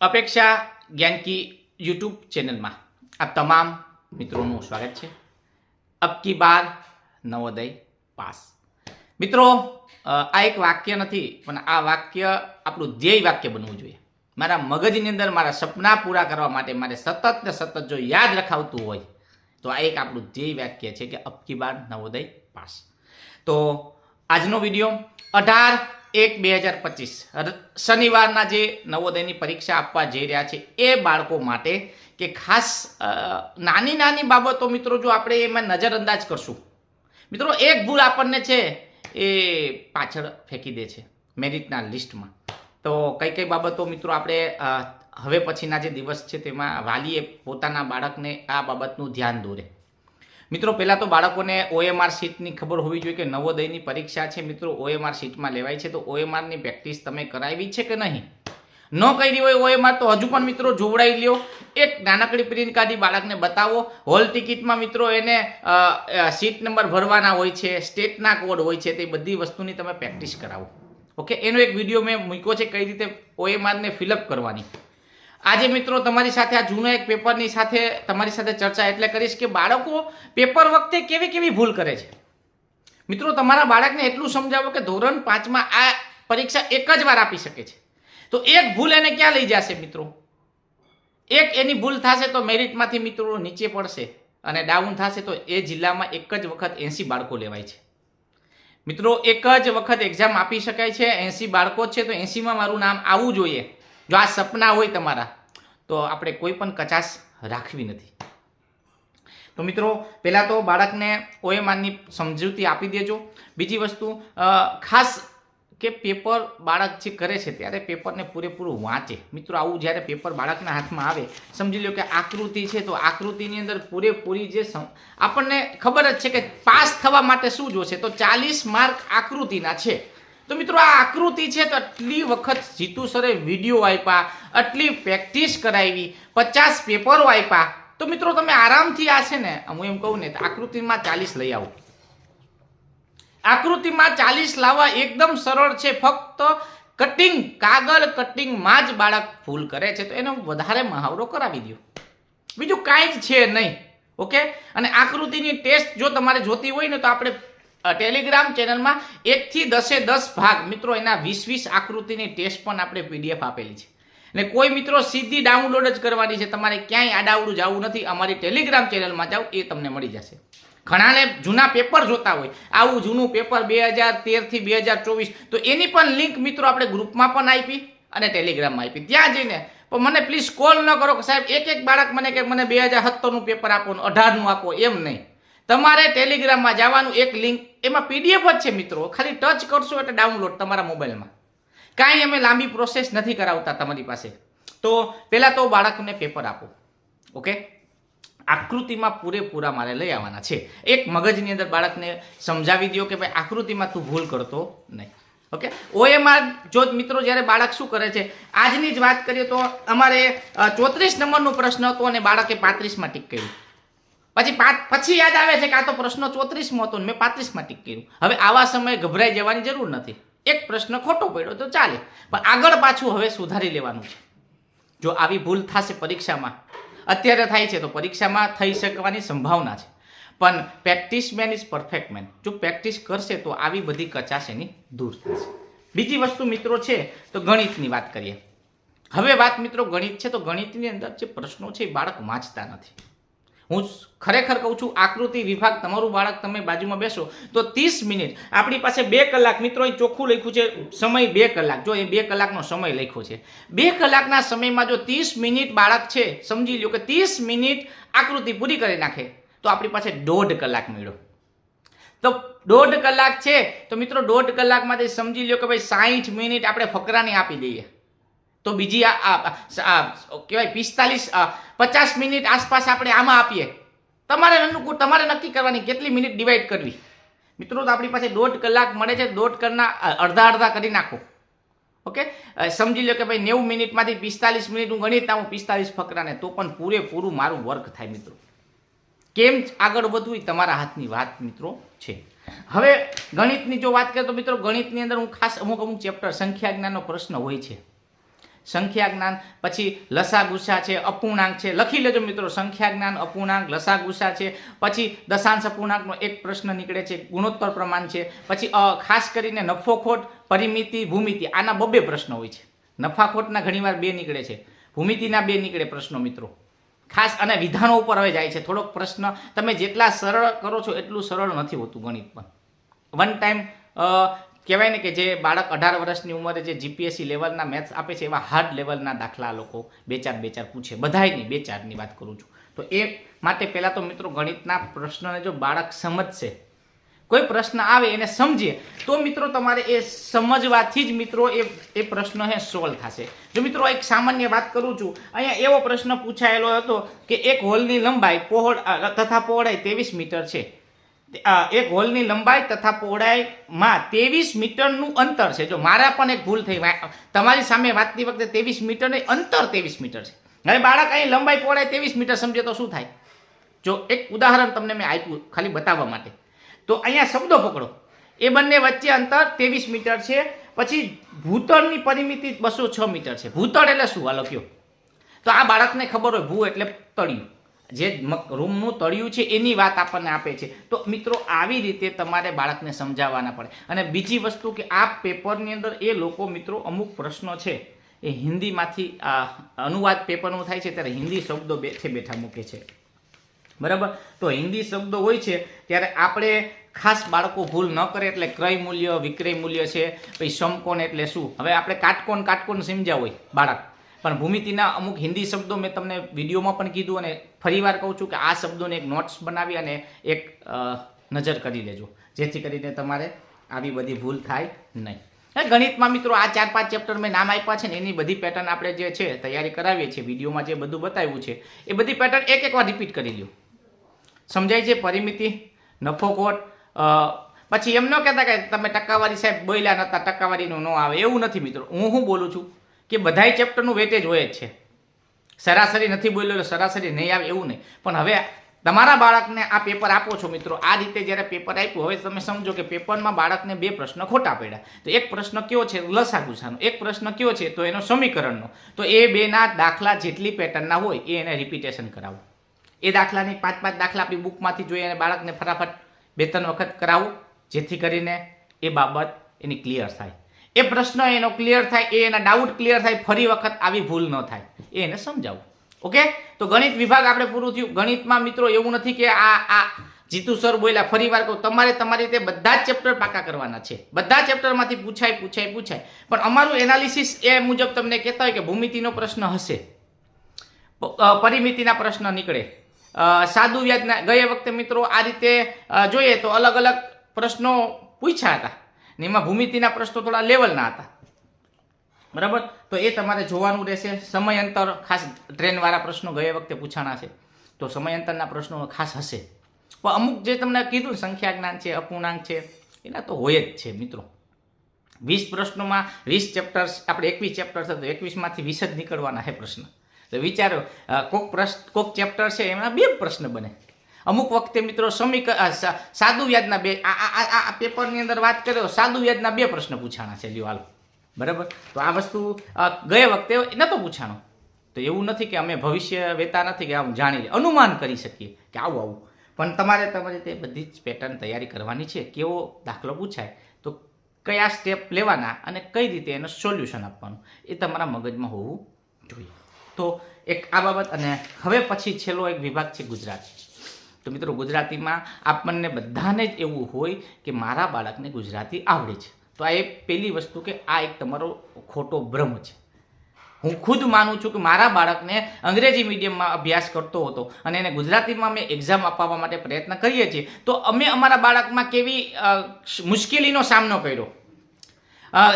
અપેક્ષા જ્ઞાનકી યુટ્યુબ ચેનલમાં આ તમામ મિત્રોનું સ્વાગત છે. અબકી બાર નવોદય પાસ. મિત્રો આ એક વાક્ય નથી, પણ આ વાક્ય આપણું ધ્યેય વાક્ય બનવું જોઈએ. મારા મગજની અંદર મારા સપના પૂરા કરવા માટે મારે સતત ને સતત જો યાદ રખાવતું હોય, તો આ એક આપણું ધ્યેય વાક્ય છે કે અબકી બાર નવોદય પાસ. તો આજનો વીડિયો અઢાર એક બે હજાર પચીસ. શનિવારના જે નવોદયની પરીક્ષા આપવા જઈ રહ્યા છે એ બાળકો માટે કે ખાસ નાની નાની બાબતો મિત્રો જો આપણે એમાં નજરઅંદાજ કરશું. મિત્રો, એક ભૂલ આપણને છે એ પાછળ ફેંકી દે છે મેરિટના લિસ્ટમાં. તો કઈ કઈ બાબતો મિત્રો આપણે હવે પછીના જે દિવસ છે તેમાં વાલીએ પોતાના બાળકને આ બાબતનું ધ્યાન દોરે. મિત્રો, પહેલાં તો બાળકોને ઓએમઆર સીટની ખબર હોવી જોઈએ કે નવોદયની પરીક્ષા છે મિત્રો. ઓએમઆર સીટમાં લેવાય છે. તો ઓએમઆરની પ્રેક્ટિસ તમે કરાવી છે કે નહીં? ન કરી હોય ઓએમઆર તો હજુ પણ મિત્રો જોવડાવી લ્યો. એક નાનકડી પ્રિન્ટ કાઢી બાળકને બતાવો. હોલ ટિકિટમાં મિત્રો એને સીટ નંબર ભરવાના હોય છે સ્ટેટના કોડ હોય છે, તે બધી વસ્તુની તમે પ્રેક્ટિસ કરાવો. ઓકે એનો એક વીડિયો મેં મૂક્યો છે કઈ રીતે ઓએમઆરને ફિલઅપ કરવાની. આજે મિત્રો તમારી સાથે આ જૂના એક પેપરની સાથે તમારી સાથે ચર્ચા એટલે કરીશ કે બાળકો પેપર વખતે કેવી કેવી ભૂલ કરે છે. મિત્રો તમારા બાળકને એટલું સમજાવો કે ધોરણ પાંચમાં આ પરીક્ષા એક જ વાર આપી શકે છે. તો એક ભૂલ એને ક્યાં લઈ જશે મિત્રો? એક એની ભૂલ થશે તો મેરિટમાંથી મિત્રો નીચે પડશે અને ડાઉન થશે તો એ જિલ્લામાં એક જ વખત એંસી બાળકો લેવાય છે. મિત્રો એક જ વખત એક્ઝામ આપી શકાય છે, એંસી બાળકો છે, તો એંસીમાં મારું નામ આવવું જોઈએ. જો આ સપના હોય તમારા, તો આપણે કોઈ પણ કચાશ રાખવી નથી. તો મિત્રો, પહેલાં તો બાળકને ઓએમાનની સમજૂતી આપી દેજો. બીજી વસ્તુ ખાસ કે પેપર બાળક જે કરે છે ત્યારે પેપરને પૂરેપૂરું વાંચે. મિત્રો, આવું જ્યારે પેપર બાળકના હાથમાં આવે, સમજી લો કે આકૃતિ છે, તો આકૃતિની અંદર પૂરેપૂરી જે આપણને ખબર જ છે કે પાસ થવા માટે શું જોશે? તો ચાલીસ માર્ક આકૃતિના છે. તો મિત્રો આ આકૃતિ છે તો આટલી વખત જીતુ સરે વીડિયો આપ્યા આટલી પ્રેક્ટિસ કરાવી પચાસ પેપરો આપ્યા તો મિત્રો તમે આરામથી આ છે ને, હું એમ કહું ને આકૃતિમાં ચાલીસ લઈ આવો. આકૃતિમાં ચાલીસ લાવવા એકદમ સરળ છે, ફક્ત કટિંગ કાગળ કટિંગમાં જ બાળક ભૂલ કરે છે, તો એનો વધારે મહાવરો કરાવી દો બીજું કાંઈ જ છે નહીં, ઓકે? અને આકૃતિની ટેસ્ટ જો તમારે જોતી હોય ને, તો આપણે ટેલિગ્રામ ચેનલમાં એકથી દસે દસ ભાગ. મિત્રો, એના વીસ વીસ આકૃતિની ટેસ્ટ પણ આપણે પીડીએફ આપેલી છે. અને કોઈ મિત્રો સીધી ડાઉનલોડ જ કરવાની છે. તમારે ક્યાંય આડાવડું જવું નથી. અમારી ટેલિગ્રામ ચેનલમાં જાઓ, એ તમને મળી જશે. ઘણાને જૂના પેપર જોતા હોય. આવું જૂનું પેપર બે હજાર તેરથી બે હજાર ચોવીસ, તો એની પણ લિંક મિત્રો આપણે ગ્રુપમાં પણ આપી અને ટેલિગ્રામમાં આપી. ત્યાં જઈને, પણ મને પ્લીઝ કોલ ન કરો કે સાહેબ, એક એક બાળક મને કે મને બે હજાર સત્તરનું પેપર આપો અઢારનું આપો, એમ નહીં. તમારે ટેલિગ્રામમાં જવાનું, એક લિંક એમાં પીડીએફ જ છે મિત્રો. ખાલી ટચ કરશો એટલે ડાઉનલોડ તમારા મોબાઈલમાં. કાંઈ અમે લાંબી પ્રોસેસ નથી કરાવતા તમારી પાસે. તો પહેલાં તો બાળકને પેપર આપો. ઓકે આકૃતિમાં પૂરેપૂરા મારે લઈ આવવાના છે. એક મગજની અંદર બાળકને સમજાવી દો કે ભાઈ આકૃતિમાં તું ભૂલ કરતો નહીં. ઓકે ઓએમઆર જો મિત્રો જ્યારે બાળક શું કરે છે? આજની જ વાત કરીએ તો અમારે ચોત્રીસ નંબરનો પ્રશ્ન હતો અને બાળકે પાંત્રીસમાં ટીક કર્યું. પછી પછી યાદ આવે છે કે આ તો પ્રશ્ન ચોત્રીસમાં હતો મેં પાંત્રીસમાં ટીક કર્યું. હવે આવા સમયે ગભરાઈ જવાની જરૂર નથી. એક પ્રશ્ન ખોટો પડ્યો તો ચાલે. પણ આગળ પાછું હવે સુધારી લેવાનું છે. જો આવી ભૂલ થશે પરીક્ષામાં, અત્યારે થાય છે તો પરીક્ષામાં થઈ શકવાની સંભાવના છે. પણ practice man is perfect main જો પ્રેક્ટિસ કરશે તો આવી બધી કચાશ એની દૂર થશે. બીજી વસ્તુ મિત્રો છે, તો ગણિતની વાત કરીએ. હવે વાત મિત્રો ગણિત છે, તો ગણિતની અંદર જે પ્રશ્નો છે એ બાળક વાંચતા નથી. હું ખરેખર કહું છું, આકૃતિ વિભાગ, તમારું બાળક તમે બાજુમાં બેસો, તો ત્રીસ મિનિટ. આપણી પાસે બે કલાક, મિત્રો, અહીં ચોખ્ખું લખ્યું છે, સમય બે કલાક. જો એ બે કલાકનો સમય લખ્યો છે. બે કલાકના સમયમાં જો ત્રીસ મિનિટ બાળક છે, સમજી લ્યો કે ત્રીસ મિનિટ આકૃતિ પૂરી કરી નાખે, તો આપણી પાસે દોઢ કલાક મેળો તો દોઢ કલાક છે, તો મિત્રો, દોઢ કલાકમાંથી સમજી લ્યો કે ભાઈ સાહીઠ મિનિટ આપણે ફકરાની આપી દઈએ. તો બીજી આ કહેવાય પિસ્તાલીસ પચાસ મિનિટ આસપાસ આપણે આમાં આપીએ. તમારે અનુકૂળ તમારે નક્કી કરવાની કેટલી મિનિટ ડિવાઈડ કરવી. મિત્રો, તો આપણી પાસે દોઢ કલાક મળે છે. દોઢ કરના અડધા અડધા કરી નાખો. ઓકે? સમજી લો કે ભાઈ નેવું મિનિટમાંથી પિસ્તાલીસ મિનિટ હું ગણિત હું પિસ્તાલીસ ફકરાને, તો પણ પૂરેપૂરું મારું વર્ક થાય મિત્રો. કેમ આગળ વધવું એ તમારા હાથની વાત મિત્રો છે. હવે ગણિતની જો વાત કરીએ તો મિત્રો ગણિતની અંદર હું ખાસ અમુક અમુક ચેપ્ટર સંખ્યા જ્ઞાનનો પ્રશ્ન હોય છે. સંખ્યા જ્ઞાન પછી લસા ગુસા છે, અપૂર્ણાંક છે. લખી લેજો મિત્રો સંખ્યા જ્ઞાન અપૂર્ણાંક લસા ગુસા છે. પછી દશાંશ અપૂર્ણાંકનો એક પ્રશ્ન નીકળે છે, ગુણોત્તર પ્રમાણ છે. પછી ખાસ કરીને નફો ખોટ પરિમિતિ, ભૂમિતિ, આના બબે પ્રશ્નો હોય છે. નફા ખોટના ઘણીવાર બે નીકળે છે. ભૂમિતિના બે નીકળે પ્રશ્નો મિત્રો. ખાસ અને વિધાનો ઉપર હવે જાય છે. થોડોક પ્રશ્ન, તમે જેટલા સરળ કરો છો એટલું સરળ નથી હોતું ગણિત પણ વન ટાઈમ કહેવાય ને કે જે બાળક અઢાર વર્ષની ઉંમરે જે જીપીએસસી લેવલના મેથ્સ આપે છે, એવા હાર્ડ લેવલના દાખલા લોકો બે ચાર બે ચાર પૂછે. બધાય બે ચારની વાત કરું છું. તો એ માટે પહેલાં તો મિત્રો ગણિતના પ્રશ્નને જો બાળક સમજશે, કોઈ પ્રશ્ન આવે એને સમજીએ, તો મિત્રો તમારે એ સમજવાથી જ મિત્રો એ એ પ્રશ્ન હે સોલ્વ થશે. જો મિત્રો એક સામાન્ય વાત કરું છું, અહીંયા એવો પ્રશ્ન પૂછાયેલો હતો કે એક હોલની લંબાઈ પહોળ તથા પહોળાઈ ત્રેવીસ મીટર છે. એક હોલની લંબાઈ તથા પહોળાઈમાં ત્રેવીસ મીટરનું અંતર છે. જો મારા પણ એક ભૂલ થઈ તમારી સામે વાતની વખતે ત્રેવીસ મીટર અંતર ત્રેવીસ મીટર છે. હવે બાળક અહીં લંબાઈ પહોળાઈ ત્રેવીસ મીટર સમજે તો શું થાય? જો એક ઉદાહરણ તમને મેં આપ્યું ખાલી બતાવવા માટે. તો અહીંયા શબ્દો પકડો. એ બંને વચ્ચે અંતર ત્રેવીસ મીટર છે. પછી ભૂતળની પરિમિતિ બસો છ મીટર છે. ભૂતળ એટલે શું? હાલો કયો. તો આ બાળકને ખબર હોય, ભૂ એટલે તળિયું. જે રૂમનું તળિયું છે એની વાત આપણને આપે છે. તો મિત્રો, આવી રીતે તમારે બાળકને સમજાવવાના પડે. અને બીજી વસ્તુ કે આ પેપરની અંદર એ લોકો મિત્રો અમુક પ્રશ્નો છે. એ હિન્દીમાંથી અનુવાદ પેપરનું થાય છે, ત્યારે હિન્દી શબ્દો બેઠે બેઠા મૂકે છે. બરાબર? તો હિન્દી શબ્દો હોય છે, ત્યારે આપણે ખાસ બાળકો ભૂલ ન કરે એટલે ક્રય મૂલ્ય, વિક્રય મૂલ્ય છે, પછી સમકોણ એટલે શું? હવે આપણે કાટકોણ કાટકોણ સમજ્યા હોય બાળક. પણ ભૂમિતિના અમુક હિન્દી શબ્દો મેં તમને વિડીયોમાં પણ કીધું અને ફરીવાર કહું છું કે આ શબ્દોને એક નોટ્સ બનાવી અને એક નજર કરી લેજો. જેથી કરીને તમારે આવી બધી ભૂલ થાય નહીં. ગણિતમાં મિત્રો આ ચાર પાંચ ચેપ્ટર મેં નામ આપ્યા છે ને એની બધી પેટર્ન આપણે જે છે તૈયારી કરાવીએ છીએ. વિડીયોમાં જે બધું બતાવ્યું છે, એ બધી પેટર્ન એક એક વાર રિપીટ કરી લ્યો. સમજાય છે? પરિમિતિ, નફો કોટ પછી એમ ન કહેતા કે તમે ટકાવારી સાહેબ બોલ્યા નતા, ટકાવારીનું ન આવે. એવું નથી મિત્રો. હું શું બોલું છું? કે બધાય ચેપ્ટરનું વેટેજ હોય જ છે. સરાસરી નથી બોલ્યો સરાસરી નહીં આવે એવું નહીં. પણ હવે તમારા બાળકને આ પેપર આપો છો મિત્રો. આ રીતે જ્યારે પેપર આપ્યું, હવે તમે સમજો કે પેપરમાં બાળકને બે પ્રશ્ન ખોટા પડ્યા. તો એક પ્રશ્ન કયો છે? લસાગુસાનો. એક પ્રશ્ન કયો છે? તો એનો સમીકરણનો. તો એ બેના દાખલા જેટલી પેટર્નના હોય, એ એને રિપીટેશન કરાવો. એ દાખલાની પાંચ પાંચ દાખલા આપણી બુકમાંથી જોઈએ અને બાળકને ફટાફટ બે ત્રણ વખત કરાવું, જેથી કરીને એ બાબત એની ક્લિયર થાય. એ પ્રશ્ન એનો ક્લિયર થાય, એ એના ડાઉટ ક્લિયર થાય, ફરી વખત આવી ભૂલ ન થાય. એ એને સમજાવું. ઓકે તો ગણિત વિભાગ આપણે પૂરું થયું. ગણિતમાં મિત્રો એવું નથી કે આ આ જીતુ સર બોલ્યા, ફરી વાર તમારે તમારી રીતે બધા જ ચેપ્ટર પાકા કરવાના છે. બધા ચેપ્ટરમાંથી પૂછાય પૂછાય પૂછાય. પણ અમારું એનાલિસિસ એ મુજબ તમને કહેતા હોય કે ભૂમિતિનો પ્રશ્ન હશે. પરિમિતિના પ્રશ્ન નીકળે. સાદુ વ્યાજના, ગયા વખતે મિત્રો આ રીતે જોઈએ તો અલગ અલગ પ્રશ્નો પૂછ્યા હતા. ને એમાં ભૂમિતિના પ્રશ્નો થોડા લેવલના હતા. બરાબર? તો એ તમારે જોવાનું રહેશે. સમયાંતર, ખાસ ટ્રેનવાળા પ્રશ્નો ગયા વખતે પૂછાણા છે. તો સમયાંતરના પ્રશ્નો ખાસ હશે. પણ અમુક જે તમને કીધું, સંખ્યા જ્ઞાન છે, અપૂર્ણાંક છે, એના તો હોય જ છે મિત્રો. વીસ પ્રશ્નોમાં વીસ ચેપ્ટર્સ આપણે એકવીસ ચેપ્ટર છે, તો એકવીસમાંથી વીસ જ નીકળવાના છે પ્રશ્ન. તો વિચારો કોક પ્રશ્ન કોક ચેપ્ટર છે, એમાં બે પ્રશ્ન બને. અમુક વખતે મિત્રો સમીક સાદુ વ્યાજના બે આ આ- પેપરની અંદર વાત કર્યો, સાદુ વ્યાજના બે પ્રશ્ન પૂછાણા છે, લ્યો હાલ. બરાબર? તો આ વસ્તુ ગયા વખતે નહોતો પૂછાણો. તો એવું નથી કે અમે ભવિષ્ય વેતા નથી કે આમ જાણી અનુમાન કરી શકીએ કે આવું આવું. પણ તમારે તમારે તે બધી જ પેટર્ન તૈયારી કરવાની છે. કેવો દાખલો પૂછાય, તો કયા સ્ટેપ લેવાના અને કઈ રીતે એનું સોલ્યુશન આપવાનું, એ તમારા મગજમાં હોવું જોઈએ. તો એક આ બાબત અને હવે પછી છેલ્લો એક વિભાગ છે ગુજરાતી. તો મિત્રો ગુજરાતીમાં આપણને બધાને જ એવું હોય કે મારા બાળકને ગુજરાતી આવડે છે. તો આ એક પહેલી વસ્તુ કે આ એક તમારો ખોટો ભ્રમ છે. હું ખુદ માનું છું કે મારા બાળકને અંગ્રેજી મીડિયમમાં અભ્યાસ કરતો હતો અને એને ગુજરાતીમાં અમે એક્ઝામ અપાવવા માટે પ્રયત્ન કરીએ છીએ, તો અમે અમારા બાળકમાં કેવી મુશ્કેલીનો સામનો કર્યો.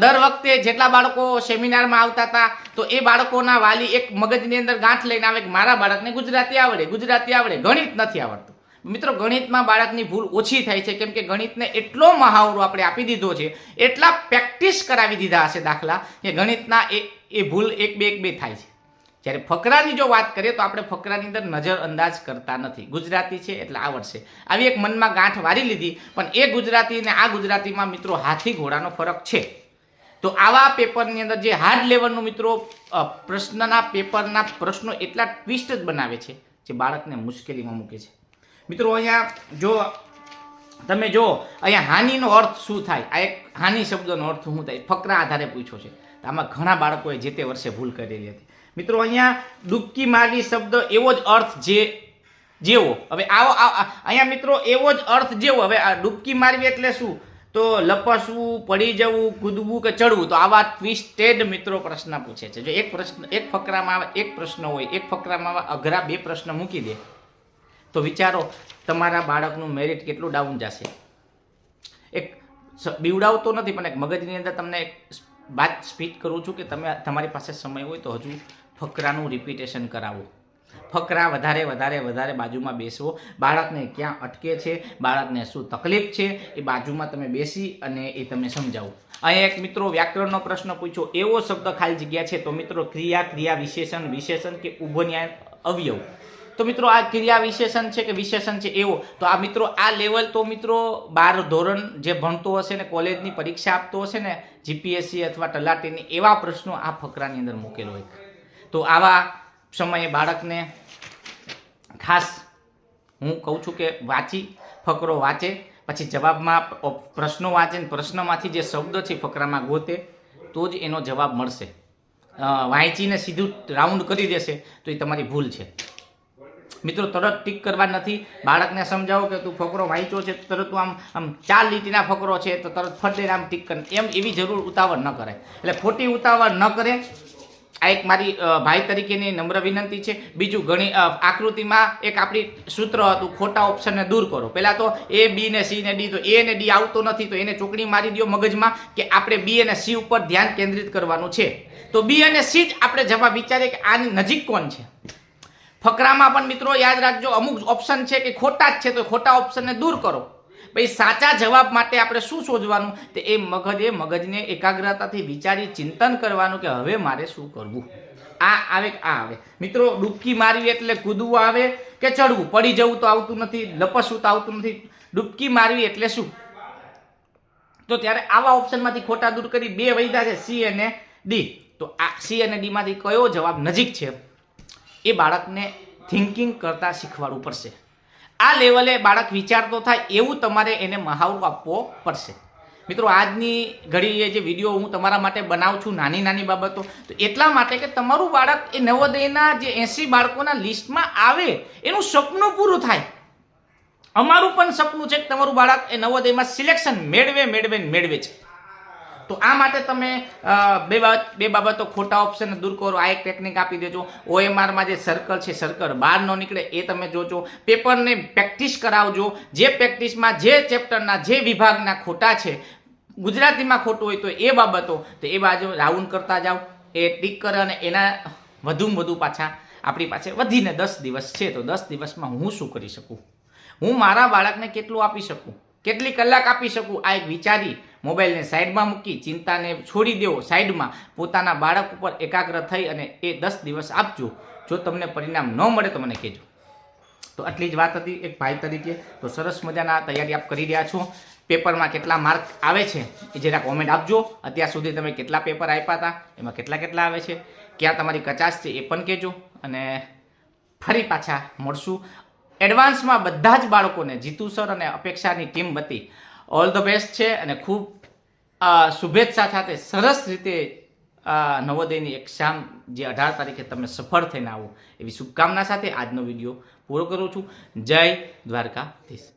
દર વખતે જેટલા બાળકો સેમિનારમાં આવતા હતા, તો એ બાળકોના વાલી એક મગજની અંદર ગાંઠ લઈને આવે કે મારા બાળકને ગુજરાતી આવડે ગુજરાતી આવડે. ગણિત નથી આવડતું. મિત્રો, ગણિતમાં બાળકની ભૂલ ઓછી થાય છે, કેમ કે ગણિતને એટલો મહાવરો આપણે આપી દીધો છે, એટલા પ્રેક્ટિસ કરાવી દીધા હશે દાખલા, કે ગણિતના એ એ ભૂલ એક બે એક બે થાય છે. જ્યારે ફકરાની જો વાત કરીએ તો આપણે ફકરાની અંદર નજર અંદાજ કરતા નથી. ગુજરાતી છે એટલે આવડશે આવી એક મનમાં ગાંઠ વારી લીધી, પણ એ ગુજરાતી અને આ ગુજરાતીમાં મિત્રો હાથી ઘોડાનો ફરક છે. તો આવા પેપરની અંદર જે હાર્ડ લેવલનું મિત્રો પ્રશ્નના પેપરના પ્રશ્નો એટલા ટ્વિસ્ટ જ બનાવે છે, જે બાળકને મુશ્કેલીમાં મૂકે છે. મિત્રો, અહીંયા જો તમે જો, અહીંયા હાનિનો અર્થ શું થાય? આ એક હાનિ શબ્દનો અર્થ શું થાય? ફકરા આધારે પૂછ્યો છે. તો આમાં ઘણા બાળકોએ જે તે વર્ષે ભૂલ કરેલી હતી. મિત્રો, અહીંયા ડૂબકી મારવી શબ્દ એવો જ અર્થ જે, જેવો. હવે આવો અહીંયા મિત્રો, એવો જ અર્થ જેવો. હવે આ ડૂબકી મારવી એટલે શું? તો લપસવું, પડી જવું, કૂદવું કે ચડવું? તો આવા ટ્વિસ્ટેડ મિત્રો પ્રશ્ન પૂછે છે. જો એક પ્રશ્ન, એક ફકરામાં એક પ્રશ્ન હોય, એક ફકરામાં અઘરા બે પ્રશ્ન મૂકી દે. તો વિચારો, તમારા બાળકનું મેરિટ કેટલું ડાઉન જશે? એક બીવડાવતો નથી, પણ એક મગજની અંદર તમને એક વાત સ્પીચ કરું છું કે તમે, તમારી પાસે સમય હોય તો હજુ ફકરાનું રિપીટેશન કરાવો. ફકરા વધારે વધારે વધારે બાજુમાં બેસવો. બાળકને ક્યાં અટકે છે? બાળકને શું તકલીફ છે? એ બાજુમાં તમે બેસી અને એ તમે સમજાવો. અહીંયા એક મિત્રો વ્યાકરણનો પ્રશ્ન પૂછો એવો શબ્દ ખાલી જગ્યા છે? તો મિત્રો, ક્રિયા ક્રિયા વિશેષણ વિશેષણ કે ઉભન્યાય અવયવ? તો મિત્રો આ ક્રિયા વિશેષણ છે કે વિશેષણ છે એવો? તો આ મિત્રો આ લેવલ તો મિત્રો બાર ધોરણ જે ભણતો હશે ને કોલેજની પરીક્ષા આપતો હશે ને જીપીએસસી અથવા તલાટીની એવા પ્રશ્નો આ ફકરાની અંદર મૂકેલો હોય તો આવા સમયે બાળકને ખાસ હું કહું છું કે વાંચી, ફકરો વાંચે, પછી જવાબમાં પ્રશ્નો વાંચે ને પ્રશ્નમાંથી જે શબ્દ છે ફકરામાં ગોતે, તો જ એનો જવાબ મળશે. વાંચીને સીધું રાઉન્ડ કરી દેશે, તો એ તમારી ભૂલ છે. મિત્રો, તરત ટીક કરવા નથી. બાળકને સમજાવો કે તું ફકરો વાંચ્યો છે તરત તું આમ આમ ચાર લીટીના ફકરો છે, તો તરત ફટ આમ ટીક કર. એમ એવી જરૂર ઉતાવળ ન કરે એટલે ખોટી ઉતાવળ ન કરે. આ એક મારી ભાઈ તરીકેની નમ્ર વિનંતી છે. બીજું ઘણી આકૃતિમાં એક આપણી સૂત્ર હતું, ખોટા ઓપ્શનને દૂર કરો. પહેલાં તો એ બી ને સી ને ડી તો એ ને ડી આવતો નથી, તો એને ચોકડી મારી દો મગજમાં કે આપણે બી અને સી ઉપર ધ્યાન કેન્દ્રિત કરવાનું છે. તો બી અને સી જ આપણે જવાબ વિચારીએ કે આની નજીક કોણ છે? ફકરામાં પણ મિત્રો યાદ રાખજો, અમુક ઓપ્શન છે કે ખોટા જ છે, તો ખોટા ઓપ્શનને દૂર કરો. ભાઈ, સાચા જવાબ માટે આપણે શું શોધવાનું? તે એ મગજે, મગજને એકાગ્રતાથી વિચારી ચિંતન કરવાનું કે હવે મારે શું કરવું? આ આવે આ આવે? મિત્રો, ડૂબકી મારવી એટલે કૂદવું આવે કે ચડવું? પડી જવું તો આવતું નથી, લપસવું તો આવતું નથી. ડૂબકી મારવી એટલે શું? તો ત્યારે આવા ઓપ્શનમાંથી ખોટા દૂર કરી બે વૈધા છે, સી અને ડી. તો આ સી અને ડીમાંથી કયો જવાબ નજીક છે? એ બાળકને થિંકિંગ કરતા શીખવાડવું પડશે. આ લેવલે બાળક વિચારતો થાય એવું તમારે એને મહાવરો આપવો પડશે. મિત્રો, આજની ઘડીએ જે વીડિયો હું તમારા માટે બનાવું છું નાની નાની બાબતો, તો એટલા માટે કે તમારું બાળક એ નવોદયના જે એંસી બાળકોના લિસ્ટમાં આવે, એનું સપનું પૂરું થાય. અમારું પણ સપનું છે કે તમારું બાળક એ નવોદયમાં સિલેક્શન મેળવે મેળવે મેળવે છે. તો આ માટે તમે બે બાબત, બે બાબતો ખોટા ઓપ્શન દૂર કરો. આ એક ટેકનિક આપી દેજો. ઓએમઆરમાં જે સર્કલ છે સર્કલ બહાર ન નીકળે એ તમે જોજો. પેપરને પ્રેક્ટિસ કરાવજો. જે પ્રેક્ટિસમાં જે ચેપ્ટરના જે વિભાગના ખોટા છે, ગુજરાતીમાં ખોટું હોય તો એ બાબતો, તો એ બાજુ રાઉન્ડ કરતા જાઓ. એ ટીક કરે અને એના વધુમાં વધુ પાછા આપણી પાસે વધીને દસ દિવસ છે. તો દસ દિવસમાં હું શું કરી શકું? હું મારા બાળકને કેટલું આપી શકું? કેટલી કલાક આપી શકું? આ એક વિચારી મોબાઈલને સાઈડમાં મૂકી ચિંતાને છોડી દેવો. સાઈડમાં પોતાના બાળક ઉપર એકાગ્ર થઈ અને એ દસ દિવસ આપજો. જો તમને પરિણામ ન મળે તો મને કહેજો. તો આટલી જ વાત હતી એક ભાઈ તરીકે. તો સરસ મજાના તૈયારી આપ કરી રહ્યા છો. પેપરમાં કેટલા માર્ક આવે છે એ જરા કોમેન્ટ આપજો. અત્યાર સુધી તમે કેટલા પેપર આપ્યા હતા? એમાં કેટલા કેટલા આવે છે? ક્યાં તમારી કચાશ છે એ પણ કહેજો. અને ફરી પાછા મળશું. એડવાન્સમાં બધા જ બાળકોને જીતુ સર અને અપેક્ષાની ટીમ વતી ઓલ ધ બેસ્ટ છે અને ખૂબ શુભેચ્છા સાથે સરસ રીતે નવોદયની એક્ઝામ જે અઢાર તારીખે તમે સફળ થઈને આવો એવી શુભકામના સાથે આજનો વીડિયો પૂરો કરું છું. જય દ્વારકાધીશ.